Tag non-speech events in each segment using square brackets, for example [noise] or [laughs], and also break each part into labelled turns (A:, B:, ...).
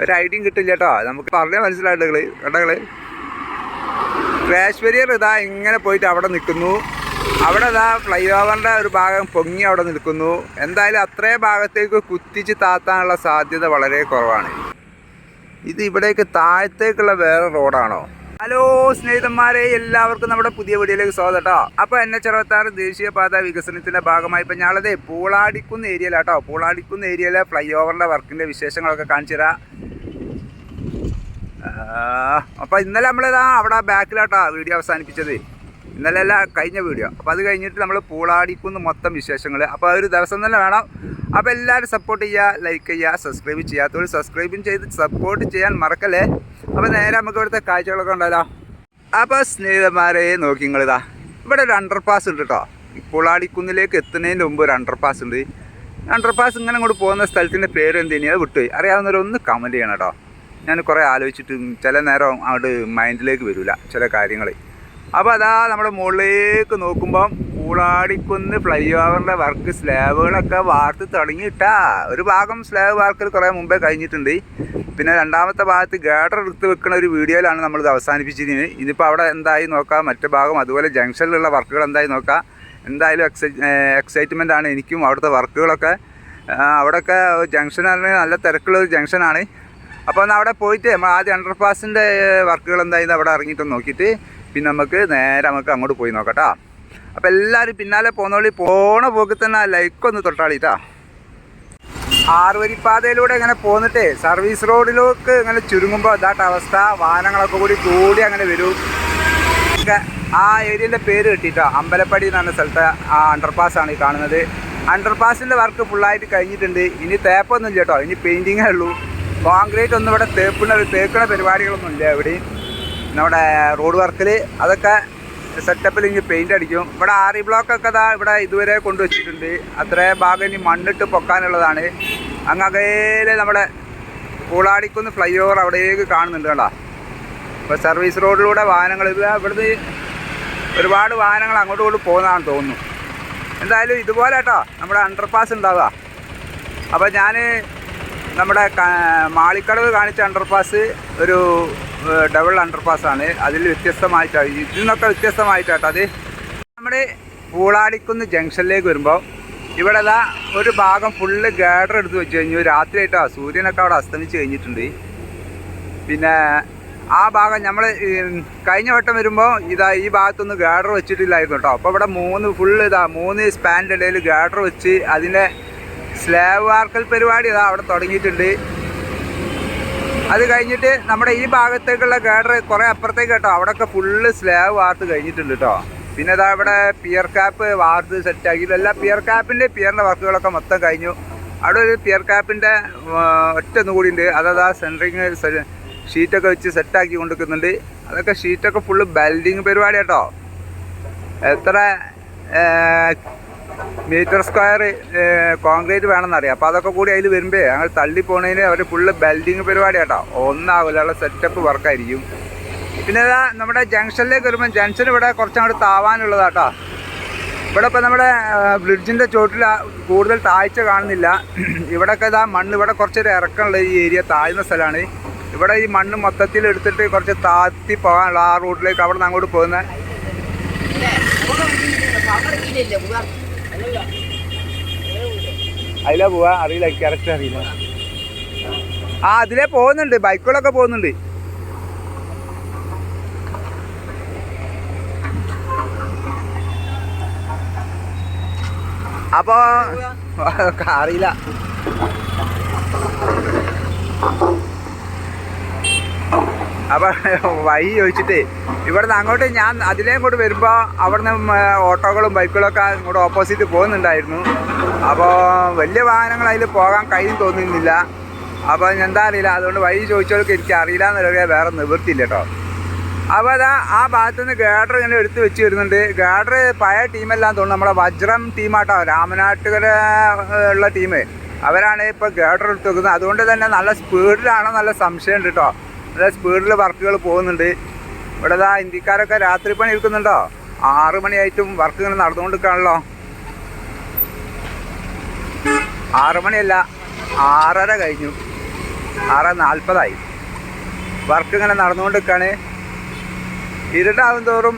A: ഒരു ഐഡിയും കിട്ടില്ല കേട്ടോ. നമുക്ക് പറഞ്ഞാൽ മനസ്സിലായിട്ട് കൾ കേട്ടകൾ ക്രാഷ് ഇതാ ഇങ്ങനെ പോയിട്ട് അവിടെ നിൽക്കുന്നു. അവിടെ ഇതാ ഫ്ലൈ ഓവറിന്റെ ഒരു ഭാഗം പൊങ്ങി അവിടെ നിൽക്കുന്നു. എന്തായാലും അത്രയും ഭാഗത്തേക്ക് കുത്തിച്ച് താത്താനുള്ള സാധ്യത വളരെ കുറവാണ്. ഇത് ഇവിടേക്ക് താഴത്തേക്കുള്ള വേറെ റോഡാണോ ഹലോ സ്നേഹിതന്മാരെ എല്ലാവർക്കും നമ്മുടെ പുതിയ വീഡിയോയിലേക്ക് സ്വാഗതം കേട്ടോ. അപ്പോൾ എൻ എച്ച് അറുപത്താറ് ദേശീയപാത വികസനത്തിന്റെ ഭാഗമായി ഇപ്പം ഞങ്ങളത് പൂളാടിക്കുന്ന് ഏരിയയിലാട്ടോ പൂളാടിക്കുന്ന ഏരിയയിലെ ഫ്ലൈ ഓവറിന്റെ വർക്കിന്റെ വിശേഷങ്ങളൊക്കെ കാണിച്ചു തരാം. അപ്പോൾ ഇന്നലെ നമ്മളിതാ അവിടെ ബാക്കിലാട്ടോ വീഡിയോ അവസാനിപ്പിച്ചത്. ഇന്നലെ അല്ല കഴിഞ്ഞ വീഡിയോ. അപ്പോൾ അത് കഴിഞ്ഞിട്ട് നമ്മൾ പൂളാടിക്കുന്ന് മൊത്തം വിശേഷങ്ങൾ അപ്പോൾ ഒരു ദിവസം തന്നെ വേണം. അപ്പോൾ എല്ലാവരും സപ്പോർട്ട് ചെയ്യുക ലൈക്ക് ചെയ്യുക സബ്സ്ക്രൈബ് ചെയ്യാത്തവർ സബ്സ്ക്രൈബും ചെയ്ത് സപ്പോർട്ട് ചെയ്യാൻ മറക്കല്ലേ? അപ്പോൾ നേരെ നമുക്ക് ഇവിടുത്തെ കാഴ്ചകളൊക്കെ ഉണ്ടല്ലോ അപ്പോൾ സ്നേഹിതന്മാരെ നോക്കി നിങ്ങളിതാ. ഇവിടെ ഒരു അണ്ടർ പാസ് ഉണ്ട് കേട്ടോ പൂളാടിക്കുന്നിലേക്ക് എത്തുന്നതിന് മുമ്പ് ഒരു അണ്ടർ പാസ് ഉണ്ട്. അണ്ടർ പാസ് ഇങ്ങനെ അങ്ങോട്ട് പോകുന്ന സ്ഥലത്തിന്റെ പേര് എന്തിനാ? അത് വിട്ടുപോയി അറിയാവുന്നവരൊന്ന് കമന്റ് ചെയ്യണം കേട്ടോ ഞാൻ കുറേ ആലോചിച്ചിട്ട് ചില നേരം അങ്ങോട്ട് മൈൻഡിലേക്ക് വരില്ല ചില കാര്യങ്ങൾ അപ്പോൾ അതാ നമ്മുടെ മുകളിലേക്ക് നോക്കുമ്പം കൂളാടിക്കുന്ന് ഫ്ലൈ ഓവറിന്റെ വർക്ക് സ്ലാബുകളൊക്കെ വാർത്ത് തുടങ്ങിയിട്ടാ. ഒരു ഭാഗം സ്ലാബ് വാർക്കൽ കുറേ മുമ്പേ കഴിഞ്ഞിട്ടുണ്ട്. പിന്നെ രണ്ടാമത്തെ ഭാഗത്ത് ഗേഡർ എടുത്ത് വെക്കുന്ന ഒരു വീഡിയോയിലാണ് നമ്മളിത് അവസാനിപ്പിച്ചതിന് ഇനിയിപ്പോൾ അവിടെ എന്തായി നോക്കാം. മറ്റു ഭാഗം അതുപോലെ ജംഗ്ഷനിലുള്ള വർക്കുകൾ എന്തായി നോക്കാം. എന്തായാലും എക്സൈ എക്സൈറ്റ്മെന്റ് ആണ് എനിക്കും അവിടുത്തെ വർക്കുകളൊക്കെ. അവിടെയൊക്കെ ജംഗ്ഷൻ പറഞ്ഞാൽ നല്ല തിരക്കുള്ള ഒരു ജംഗ്ഷനാണ്. അപ്പോൾ ഒന്ന് അവിടെ പോയിട്ട് നമ്മൾ ആദ്യം അണ്ടർ പാസിന്റെ വർക്കുകൾ എന്തായാലും അവിടെ ഇറങ്ങിയിട്ട് നോക്കിയിട്ട്. പിന്നെ നമുക്ക് നേരെ നമുക്ക് അങ്ങോട്ട് പോയി നോക്കട്ടാ. അപ്പോൾ എല്ലാവരും പിന്നാലെ പോകുന്നോളി പോണ പോക്കി തന്നെ ലൈക്കൊന്ന് തൊട്ടാളിട്ടാ ആറുവരിപ്പാതയിലൂടെ ഇങ്ങനെ പോന്നിട്ടേ സർവീസ് റോഡിലേക്ക് ഇങ്ങനെ ചുരുങ്ങുമ്പോൾ അതാട്ട അവസ്ഥ. വാഹനങ്ങളൊക്കെ കൂടി കൂടി അങ്ങനെ വരും. ആ ഏരിയന്റെ പേര് കിട്ടിയിട്ടോ. അമ്പലപ്പടി എന്ന് പറഞ്ഞ സ്ഥലത്തെ ആ അണ്ടർപാസ് ആണ് ഈ കാണുന്നത്. അണ്ടർപാസിന്റെ വർക്ക് ഫുള്ളായിട്ട് കഴിഞ്ഞിട്ടുണ്ട്. ഇനി തേപ്പൊന്നും ഇല്ല കേട്ടോ ഇനി പെയിന്റിങ്ങേ ഉള്ളൂ. കോൺക്രീറ്റ് ഒന്നും ഇവിടെ തേപ്പുന്ന തേക്കണ പരിപാടികളൊന്നും ഇല്ല എവിടെയും നമ്മുടെ റോഡ് വർക്കിൽ അതൊക്കെ സെറ്റപ്പിൽ ഇനി പെയിന്റ് അടിക്കും. ഇവിടെ ആറി ബ്ലോക്കൊക്കെ അതാ ഇവിടെ ഇതുവരെ കൊണ്ടുവച്ചിട്ടുണ്ട്. അത്രേ ഭാഗം ഇനി മണ്ണിട്ട് പൊക്കാനുള്ളതാണ്. അങ്ങ് അങ്ങകയിലെ നമ്മുടെ പൂളാടിക്കുന്ന് ഫ്ലൈ ഓവർ അവിടേക്ക് കാണുന്നുണ്ട് കേട്ടോ ഇപ്പോൾ സർവീസ് റോഡിലൂടെ വാഹനങ്ങൾ ഇത് ഇവിടുന്ന് ഒരുപാട് വാഹനങ്ങൾ അങ്ങോട്ടും ഇങ്ങോട്ടും പോകുന്നതാണെന്ന് തോന്നുന്നു. എന്തായാലും ഇതുപോലെ കേട്ടോ. നമ്മുടെ അണ്ടർപാസ് ഉണ്ടാവുക. അപ്പോൾ ഞാൻ നമ്മുടെ മാളിക്കടവ് കാണിച്ച അണ്ടർപാസ് ഒരു ഡബിൾ അണ്ടർപാസ് ആണ്. അതിൽ വ്യത്യസ്തമായിട്ടാണ്. ഇതിൽ നിന്നൊക്കെ വ്യത്യസ്തമായിട്ടാട്ടോ അത്. നമ്മുടെ പൂളാടിക്കുന്ന് ജംഗ്ഷനിലേക്ക് വരുമ്പോൾ ഇവിടെ ദാ ഒരു ഭാഗം ഫുള്ള് ഗാഡർ എടുത്ത് വെച്ച് കഴിഞ്ഞു. രാത്രിയായിട്ടോ സൂര്യനൊക്കെ അവിടെ അസ്തമിച്ച് കഴിഞ്ഞിട്ടുണ്ട്. പിന്നെ ആ ഭാഗം നമ്മൾ കഴിഞ്ഞ വട്ടം വരുമ്പോൾ ഇതാ ഈ ഭാഗത്തൊന്നും ഗാഡർ വെച്ചിട്ടില്ലായിരുന്നു കേട്ടോ. അപ്പോൾ ഇവിടെ മൂന്ന് ഫുള്ള് ഇതാ മൂന്ന് സ്പാന്റെ ഇടയിൽ ഗാഡർ വെച്ച് അതിന്റെ സ്ലാബ് വാർക്കൽ പരിപാടി ഇതാ അവിടെ തുടങ്ങിയിട്ടുണ്ട്. അത് കഴിഞ്ഞിട്ട് നമ്മുടെ ഈ ഭാഗത്തേക്കുള്ള ഗാഡർ കുറേ അപ്പുറത്തേക്ക് കേട്ടോ. അവിടെയൊക്കെ ഫുള്ള് സ്ലാബ് വാർത്ത് കഴിഞ്ഞിട്ടുണ്ട് കേട്ടോ പിന്നെ ഇതാ ഇവിടെ പിയർ ക്യാപ്പ് വാർത്ത് സെറ്റാക്കി എല്ലാ പിയർ ക്യാപ്പിന്റെ പിയറിന്റെ വർക്കുകളൊക്കെ മൊത്തം കഴിഞ്ഞു. അവിടെ ഒരു പിയർ ക്യാപ്പിന്റെ ഒറ്റ കൂടി ഉണ്ട്. അതതാ സെന്ററിങ് ഷീറ്റൊക്കെ വെച്ച് സെറ്റാക്കി കൊണ്ടുവയ്ക്കുന്നുണ്ട് അതൊക്കെ ഷീറ്റൊക്കെ ഫുള്ള് ബെൽഡിങ് പരിപാടി കേട്ടോ എത്ര മീറ്റർ സ്ക്വയർ കോൺക്രീറ്റ് വേണമെന്നറിയാം. അപ്പോൾ അതൊക്കെ കൂടി അതിൽ വരുമ്പോൾ ഞങ്ങൾ തള്ളി പോണതിന് അവർ ഫുള്ള് ബെൽഡിങ് പരിപാടി കേട്ടോ ഒന്നാവില്ല സെറ്റപ്പ് വർക്കായിരിക്കും പിന്നെ ഇതാ നമ്മുടെ ജംഗ്ഷനിലേക്ക് വരുമ്പോൾ ജംഗ്ഷൻ ഇവിടെ കുറച്ചങ്ങോട്ട് താവാനുള്ളതാട്ടോ. ഇവിടെ ഇപ്പോൾ നമ്മുടെ ബ്രിഡ്ജിന്റെ ചോട്ടിൽ കൂടുതൽ താഴ്ച കാണുന്നില്ല. ഇവിടെയൊക്കെ ഇതാ മണ്ണ് ഇവിടെ കുറച്ചൊരു ഇറക്കമുള്ള ഈ ഏരിയ താഴ്ന്ന സ്ഥലമാണ്. ഇവിടെ ഈ മണ്ണ് മൊത്തത്തിൽ എടുത്തിട്ട് കുറച്ച് താത്തി പോകാനുള്ള ആ റൂട്ടിലേക്ക് അവിടെ നിന്ന് അങ്ങോട്ട് പോകുന്നത് അതിലാ പോവാ. അറിയില്ല കറക്റ്റ് അറിയില്ല. ആ അതിലേ പോകുന്നുണ്ട്. ബൈക്കുകളൊക്കെ പോകുന്നുണ്ട്. അപ്പോ [laughs] അറിയില്ല. അപ്പൊ വഴി ചോദിച്ചിട്ട് ഇവിടുന്ന് അങ്ങോട്ട് ഞാൻ അതിലേ ഇങ്ങോട്ട് വരുമ്പോൾ അവിടുന്ന് ഓട്ടോകളും ബൈക്കുകളൊക്കെ ഇങ്ങോട്ട് ഓപ്പോസിറ്റ് പോകുന്നുണ്ടായിരുന്നു. അപ്പോൾ വലിയ വാഹനങ്ങൾ അതിൽ പോകാൻ കഴിയും തോന്നുന്നില്ല. അപ്പോൾ എന്താ അറിയില്ല അതുകൊണ്ട് വഴി ചോദിച്ചവർക്ക് എനിക്ക് അറിയില്ല എന്നറിയാൻ വേറെ നിവൃത്തിയില്ല കേട്ടോ. അപ്പോൾ അതാ ആ ഭാഗത്ത് നിന്ന് ഗാഡർ ഇങ്ങനെ എടുത്തു വെച്ച് വരുന്നുണ്ട്. ഗാഡർ പഴയ ടീമെല്ലാം തോന്നുന്നു നമ്മുടെ വജ്രം ടീമാട്ടോ രാമനാട്ടുകര ഉള്ള ടീം. അവരാണ് ഇപ്പോൾ ഗാഡർ എടുത്ത് വെക്കുന്നത്. അതുകൊണ്ട് തന്നെ നല്ല സ്പീഡിലാണോ നല്ല സംശയമുണ്ട് കേട്ടോ. നല്ല സ്പീഡിൽ വർക്കുകൾ പോകുന്നുണ്ട്. ഇവിടെ ഇതാ ഇന്ത്യക്കാരൊക്കെ രാത്രി പണി എടുക്കുന്നുണ്ടോ? ആറു മണിയായിട്ടും വർക്ക് ഇങ്ങനെ നടന്നുകൊണ്ടിരിക്കുകയാണല്ലോ. ആറു മണിയല്ല ആറര കഴിഞ്ഞു. ആറ് നാൽപ്പതായി. വർക്ക് ഇങ്ങനെ നടന്നുകൊണ്ടിരിക്കുകയാണ്. ഇരുട്ടാവും തോറും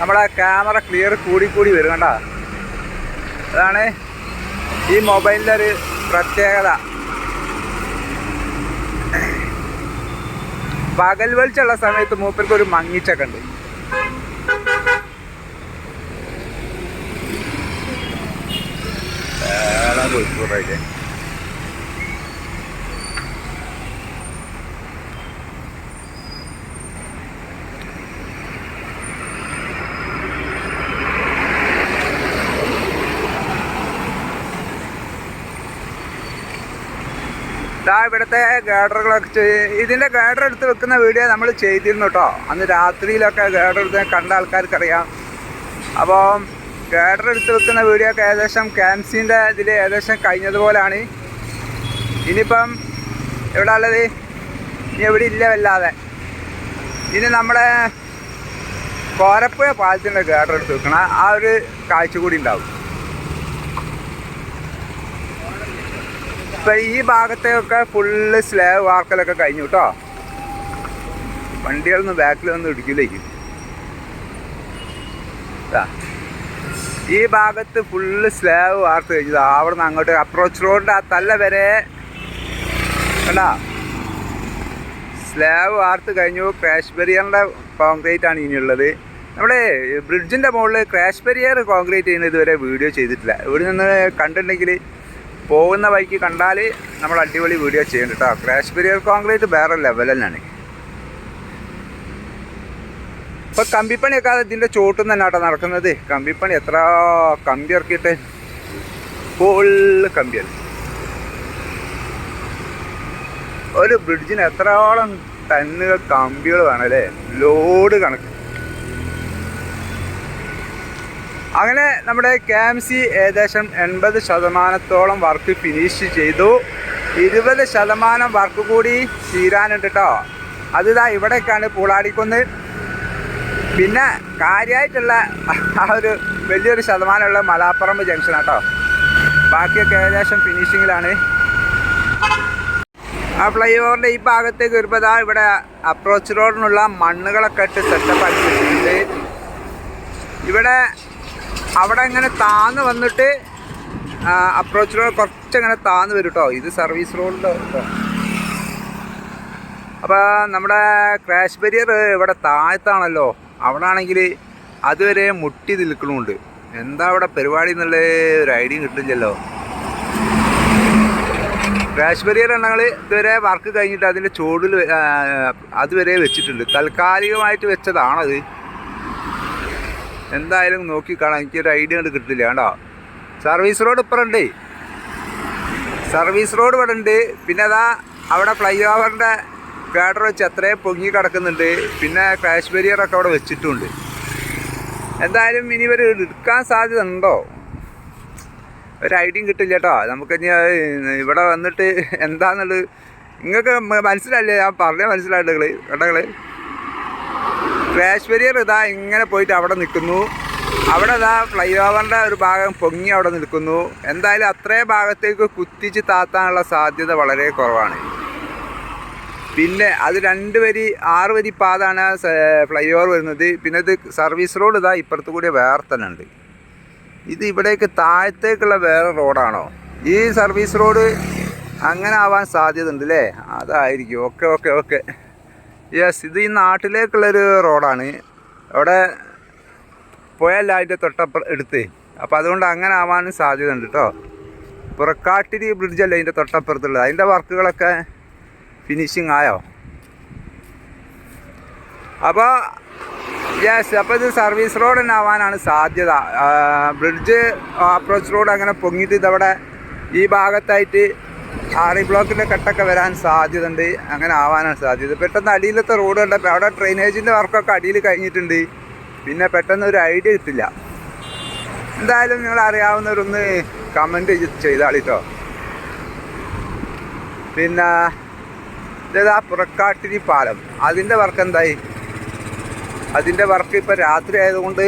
A: നമ്മുടെ ക്യാമറ ക്ലിയർ കൂടി കൂടി വരും അതാണ് ഈ മൊബൈലിന്റെ ഒരു പ്രത്യേകത. പകൽ വെളിച്ചുള്ള സമയത്ത് മൂപ്പർക്ക് ഒരു മങ്ങിച്ചൊക്കെ ഉണ്ട്. ഏതാ കോഴിക്കോടായിട്ട് ഇതാ ഇവിടുത്തെ ഗാഡറുകളൊക്കെ ഇതിന്റെ ഗാഡർ എടുത്ത് വെക്കുന്ന വീഡിയോ നമ്മൾ ചെയ്തിരുന്നു കേട്ടോ അന്ന് രാത്രിയിലൊക്കെ ഗാഡർ എടുത്ത് കണ്ട ആൾക്കാർക്കറിയാം. അപ്പോൾ ഗാഡർ എടുത്ത് വെക്കുന്ന വീഡിയോ ഒക്കെ ഏകദേശം ക്യാൻസിന്റെ ഇതിൽ ഏകദേശം കഴിഞ്ഞതുപോലാണ്. ഇനിയിപ്പം എവിടെ ഉള്ളത്? ഇനി എവിടെ ഇല്ല വല്ലാതെ. ഇനി നമ്മുടെ കോരപ്പുഴ പാലത്തിന്റെ ഗാഡർ എടുത്ത് വെക്കണ ആ ഒരു കാഴ്ച കൂടി ഉണ്ടാവും. ഇപ്പൊ ഈ ഭാഗത്തെയൊക്കെ ഫുള്ള് സ്ലാബ് വാർക്കലൊക്കെ കഴിഞ്ഞു കേട്ടോ വണ്ടികളൊന്നും ബാക്കിൽ ഒന്നും ഇടിക്കില്ലേക്ക് ഈ ഭാഗത്ത് ഫുള്ള് സ്ലാബ് വാർത്ത് കഴിഞ്ഞത് അവിടെ നിന്ന് അങ്ങോട്ട് അപ്രോച്ച് റോഡിന്റെ ആ തല്ല വരെ. കണ്ടാ? സ്ലാബ് വാർത്ത് കഴിഞ്ഞു. ക്രാഷ് ബെരിയറിന്റെ കോൺക്രീറ്റ് ആണ് ഇനിയുള്ളത് നമ്മുടെ ബ്രിഡ്ജിന്റെ മുകളിൽ ക്രാഷ് ബെരിയർ കോൺക്രീറ്റ് ചെയ്യുന്ന ഇതുവരെ വീഡിയോ ചെയ്തിട്ടില്ല. ഇവിടെ നിന്ന് കണ്ടിട്ടുണ്ടെങ്കിൽ പോകുന്ന വഴിക്ക് കണ്ടാൽ നമ്മൾ അടിപൊളി വീഡിയോ ചെയ്യുന്നുണ്ട് കേട്ടോ ക്രാഷ് ബിരിയർ കോൺക്രീറ്റ് വേറെ ലെവൽ തന്നെയാണ്. ഇപ്പം കമ്പിപ്പണിയൊക്കെ ഇതിന്റെ ചോട്ടും തന്നെ കേട്ടോ നടക്കുന്നത്. കമ്പിപ്പണി എത്ര കമ്പി ഇറക്കിയിട്ട്? ഫുള്ള് കമ്പിയാണ് ഒരു ബ്രിഡ്ജിന് എത്രയോളം ടണ്ണുകൾ കമ്പികൾ വേണം അല്ലേ? ലോഡ് കണക്ക്. അങ്ങനെ നമ്മുടെ കെ എം സി ഏകദേശം എൺപത് ശതമാനത്തോളം വർക്ക് ഫിനിഷ് ചെയ്തു. ഇരുപത് ശതമാനം വർക്ക് കൂടി തീരാനുണ്ട് കേട്ടോ അതിതാ ഇവിടേക്കാണ് പൂളാടിക്കുന്ന്. പിന്നെ കാര്യമായിട്ടുള്ള ആ ഒരു വലിയൊരു ശതമാനമുള്ള മലാപ്പറമ്പ് ജംഗ്ഷൻ കേട്ടോ ബാക്കിയൊക്കെ ഏകദേശം ഫിനിഷിങ്ങിലാണ് ആ ഫ്ലൈ ഓവറിന്റെ ഈ ഭാഗത്തേക്ക് വരുമ്പോൾ ഇവിടെ അപ്രോച്ച് റോഡിനുള്ള മണ്ണുകളൊക്കെ ഇട്ട് സെറ്റപ്പ് ആക്കി വെച്ചിട്ടുണ്ട് ഇവിടെ അവിടെ ഇങ്ങനെ താന്ന് വന്നിട്ട് അപ്രോച്ച് റോഡ് കുറച്ചങ്ങനെ താന്ന് വരും കേട്ടോ ഇത് സർവീസ് റോഡിന്റെ അപ്പോൾ നമ്മുടെ ക്രാഷ് ബരിയർ ഇവിടെ താഴത്താണല്ലോ. അവിടെ ആണെങ്കിൽ അതുവരെ മുട്ടി നിൽക്കണമുണ്ട് എന്താ അവിടെ പരിപാടി എന്നുള്ള ഒരു ഐഡിയ കിട്ടില്ലല്ലോ ക്രാഷ് ബരിയർ എണ്ണങ്ങൾ ഇതുവരെ വർക്ക് കഴിഞ്ഞിട്ട് അതിന്റെ ചുവടിൽ അതുവരെ വെച്ചിട്ടുണ്ട്. താൽക്കാലികമായിട്ട് വെച്ചതാണത്. എന്തായാലും നോക്കി കാണാം എനിക്കൊരു ഐഡിയ കൊണ്ട് കിട്ടില്ല കേട്ടോ സർവീസ് റോഡ് ഇപ്പുറം ഉണ്ട്. സർവീസ് റോഡ് ഇവിടെ ഉണ്ട്. പിന്നെ അതാ അവിടെ ഫ്ലൈ ഓവറിന്റെ ഗാഡർ വെച്ച് അത്രയും പൊങ്ങി കിടക്കുന്നുണ്ട്. പിന്നെ ക്രാഷ് ബരിയറൊക്കെ അവിടെ വെച്ചിട്ടുണ്ട്. എന്തായാലും ഇനി ഇവർ എടുക്കാൻ സാധ്യത ഉണ്ടോ? ഒരു ഐഡിയയും കിട്ടില്ല കേട്ടോ. നമുക്ക് ഇനി ഇവിടെ വന്നിട്ട് എന്താന്നുള്ളത് നിങ്ങൾക്ക് മനസ്സിലല്ലേ ഞാൻ പറഞ്ഞ മനസ്സിലായിട്ടുള്ളത് കേട്ടകൾ ക്രാഷ് ബരിയർ ഇതാ ഇങ്ങനെ പോയിട്ട് അവിടെ നിൽക്കുന്നു. അവിടെ ഇതാ ഫ്ലൈ ഓവറിന്റെ ഒരു ഭാഗം പൊങ്ങി അവിടെ നിൽക്കുന്നു. എന്തായാലും അത്രയും ഭാഗത്തേക്ക് കുത്തിച്ച് താത്താനുള്ള സാധ്യത വളരെ കുറവാണ്. പിന്നെ അത് രണ്ട് വരി ആറ് വരി പാതാണ് ഫ്ലൈ ഓവർ വരുന്നത്. പിന്നെ ഇത് സർവീസ് റോഡ് ഇതാ ഇപ്പുറത്ത് കൂടി വേറെ തന്നെ ഉണ്ട് ഇത് ഇവിടേക്ക് താഴത്തേക്കുള്ള വേറെ റോഡാണോ? ഈ സർവീസ് റോഡ് അങ്ങനെ ആവാൻ സാധ്യത ഉണ്ട് അല്ലേ അതായിരിക്കും. Okay okay okay. യെസ് ഇത് ഈ നാട്ടിലേക്കുള്ളൊരു റോഡാണ്. അവിടെ പോയല്ല അതിന്റെ തൊട്ടപ്പുറം എടുത്ത്. അപ്പോൾ അതുകൊണ്ട് അങ്ങനെ ആവാനും സാധ്യത ഉണ്ട് കേട്ടോ പുറക്കാട്ടിരി ബ്രിഡ്ജല്ലേ അതിന്റെ തൊട്ടപ്പുറത്തുള്ളത്? അതിന്റെ വർക്കുകളൊക്കെ ഫിനിഷിങ് ആയോ? അപ്പോൾ യെസ് അപ്പോൾ ഇത് സർവീസ് റോഡ് തന്നെ ആവാനാണ് സാധ്യത. ബ്രിഡ്ജ് അപ്രോച്ച് റോഡ് അങ്ങനെ പൊങ്ങിയിട്ട് ഇതവിടെ ഈ ഭാഗത്തായിട്ട് ആറി ബ്ലോക്കിന്റെ കട്ടൊക്കെ വരാൻ സാധ്യതയുണ്ട്. അങ്ങനെ ആവാനാണ് സാധ്യത. പെട്ടെന്ന് അടിയിലത്തെ റോഡ് കണ്ടപ്പോൾ അവിടെ ഡ്രെയിനേജിന്റെ വർക്കൊക്കെ അടിയിൽ കഴിഞ്ഞിട്ടുണ്ട്. പിന്നെ പെട്ടെന്ന് ഒരു ഐഡിയ കിട്ടില്ല. എന്തായാലും നിങ്ങൾ അറിയാവുന്നവരൊന്ന് കമന്റ് ചെയ്താളിട്ടോ. പിന്നെ ഇതാ പുറക്കാട്ടിരി പാലം. അതിന്റെ വർക്ക് എന്തായി? അതിന്റെ വർക്ക് ഇപ്പോൾ രാത്രി ആയതുകൊണ്ട്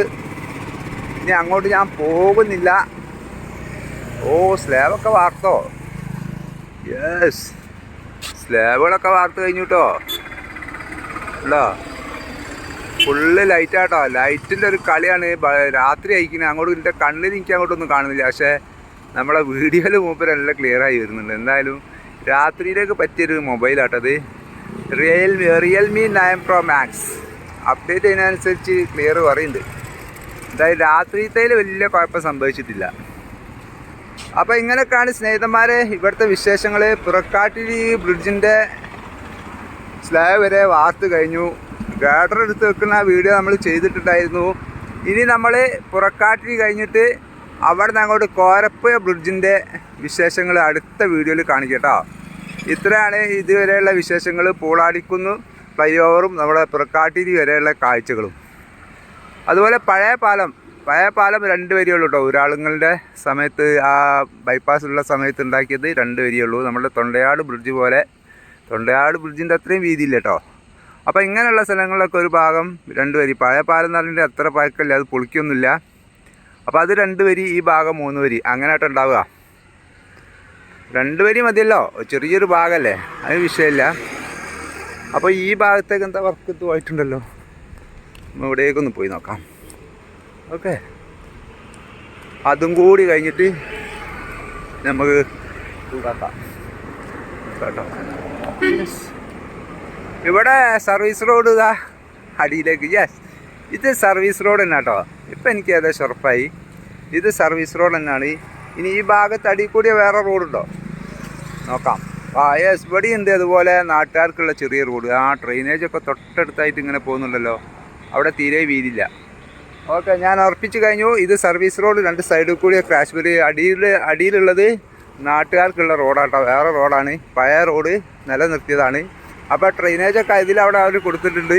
A: ഇനി അങ്ങോട്ട് ഞാൻ പോകുന്നില്ല. ഓ സ്ലാബൊക്കെ വാർത്തോ? യെസ് സ്ലാബുകളൊക്കെ വാർത്ത് കഴിഞ്ഞുട്ടോ. കേട്ടോ ഉണ്ടോ? ഫുള്ള് ലൈറ്റ് ആട്ടോ. ലൈറ്റിന്റെ ഒരു കളിയാണ്. രാത്രി അയക്കുന്നത് അങ്ങോട്ട് എന്റെ കണ്ണിൽ എനിക്ക് അങ്ങോട്ടൊന്നും കാണുന്നില്ല. പക്ഷേ നമ്മളെ വീഡിയോയിൽ നല്ല ക്ലിയർ ആയി വരുന്നുണ്ട്. എന്തായാലും രാത്രിയിലേക്ക് പറ്റിയൊരു മൊബൈലാട്ടത് Realme Realme nine pro max update ചെയ്യുന്നതനുസരിച്ച് clear പറയുന്നുണ്ട്. എന്തായാലും രാത്രിത്തേൽ വലിയ കുഴപ്പം സംഭവിച്ചിട്ടില്ല. അപ്പോൾ ഇങ്ങനെയൊക്കെയാണ് സ്നേഹിതന്മാരെ ഇവിടുത്തെ വിശേഷങ്ങൾ പുറക്കാട്ടിരി ബ്രിഡ്ജിന്റെ സ്ലാബ് വരെ വാർത്ത് കഴിഞ്ഞു. ഗാഡർ എടുത്ത് വെക്കുന്ന വീഡിയോ നമ്മൾ ചെയ്തിട്ടുണ്ടായിരുന്നു. ഇനി നമ്മൾ പുറക്കാട്ടിരി കഴിഞ്ഞിട്ട് അവിടെ നിന്ന് അങ്ങോട്ട് കോരപ്പ് ബ്രിഡ്ജിന്റെ വിശേഷങ്ങൾ അടുത്ത വീഡിയോയിൽ കാണിക്കട്ടോ ഇത്രയാണ് ഇതുവരെയുള്ള വിശേഷങ്ങൾ പൂളാടിക്കുന്നു ഫ്ലൈ ഓവറും നമ്മുടെ പുറക്കാട്ടിരി വരെയുള്ള കാഴ്ചകളും. അതുപോലെ പഴയ പാലം പഴയ പാലം രണ്ട് വരിയുള്ളൂ കേട്ടോ ഒരാളുങ്ങളുടെ സമയത്ത് ആ ബൈപ്പാസ് ഉള്ള സമയത്ത് ഉണ്ടാക്കിയത് രണ്ട് വരിയുള്ളൂ. നമ്മുടെ തൊണ്ടയാട് ബ്രിഡ്ജ് പോലെ. തൊണ്ടയാട് ബ്രിഡ്ജിന്റെ അത്രയും വീതിയില്ല കേട്ടോ അപ്പോൾ ഇങ്ങനെയുള്ള സ്ഥലങ്ങളിലൊക്കെ ഒരു ഭാഗം രണ്ട് വരി. പഴയ പാലം എന്ന് പറഞ്ഞിട്ട് അത്ര പഴക്കമില്ല അത് പൊളിക്കൊന്നുമില്ല. അപ്പോൾ അത് രണ്ട് വരി ഈ ഭാഗം മൂന്ന് വരി. അങ്ങനെയായിട്ട് ഉണ്ടാവുക. രണ്ട് വരി മതിയല്ലോ. ചെറിയൊരു ഭാഗമല്ലേ? അത് വിഷയമില്ല. അപ്പോൾ ഈ ഭാഗത്തേക്ക് എന്താ വർക്ക് പോയിട്ടുണ്ടല്ലോ ഇവിടേക്കൊന്ന് പോയി നോക്കാം. ഓക്കെ. അതും കൂടി കഴിഞ്ഞിട്ട് നമുക്ക് കേട്ടോ. ഇവിടെ സർവീസ് റോഡ് ഇതാ അടിയിലേക്ക്. യെസ് ഇത് സർവീസ് റോഡ് തന്നെ കേട്ടോ. ഇപ്പം എനിക്ക് ഏകദേശം ഉറപ്പായി. ഇത് സർവീസ് റോഡ് തന്നെയാണ്. ഇനി ഈ ഭാഗത്ത് അടി കൂടിയ വേറെ റോഡുണ്ടോ നോക്കാം. ആ യെസ് ഇവിടെ ഉണ്ട് അതുപോലെ നാട്ടുകാർക്കുള്ള ചെറിയ റോഡ് ആ ഡ്രെയിനേജ് ഒക്കെ തൊട്ടടുത്തായിട്ട് ഇങ്ങനെ പോകുന്നുണ്ടല്ലോ. അവിടെ തീരെ വീതിയില്ല ഓക്കെ ഞാൻ ഉറപ്പിച്ച് കഴിഞ്ഞു. ഇത് സർവീസ് റോഡ് രണ്ട് സൈഡിൽ കൂടി ക്രാഷ് ബരി അടിയിൽ അടിയിലുള്ളത് നാട്ടുകാർക്കുള്ള റോഡാട്ടോ. വേറെ റോഡാണ്. പഴയ റോഡ് നിലനിർത്തിയതാണ്. അപ്പോൾ ഡ്രെയിനേജൊക്കെ ഇതിൽ അവിടെ അവർ കൊടുത്തിട്ടുണ്ട്.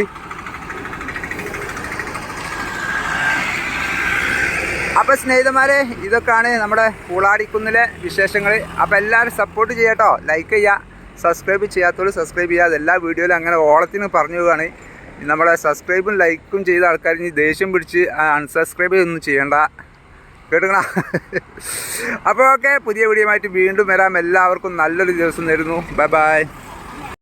A: അപ്പോൾ സ്നേഹിതന്മാരെ ഇതൊക്കെയാണ് നമ്മുടെ പൂളാടിക്കുന്നിലെ വിശേഷങ്ങൾ അപ്പോൾ എല്ലാവരും സപ്പോർട്ട് ചെയ്യട്ടോ. ലൈക്ക് ചെയ്യുക. സബ്സ്ക്രൈബ് ചെയ്യാത്തവർ സബ്സ്ക്രൈബ് ചെയ്യാതെ എല്ലാ വീഡിയോയിലും അങ്ങനെ ഓളത്തിന് പറഞ്ഞു പോവുകയാണ് നമ്മളെ സബ്സ്ക്രൈബും ലൈക്കും ചെയ്ത ആൾക്കാർ ഇനി ദേഷ്യം പിടിച്ച് അൺസബ്സ്ക്രൈബ് ഒന്നും ചെയ്യണ്ട. കേട്ടുക്കണ? [laughs] അപ്പോൾ ഓക്കെ പുതിയ വീഡിയോ വീണ്ടും വരാം. എല്ലാവർക്കും നല്ലൊരു ദിവസം നേരുന്നു. Bye bye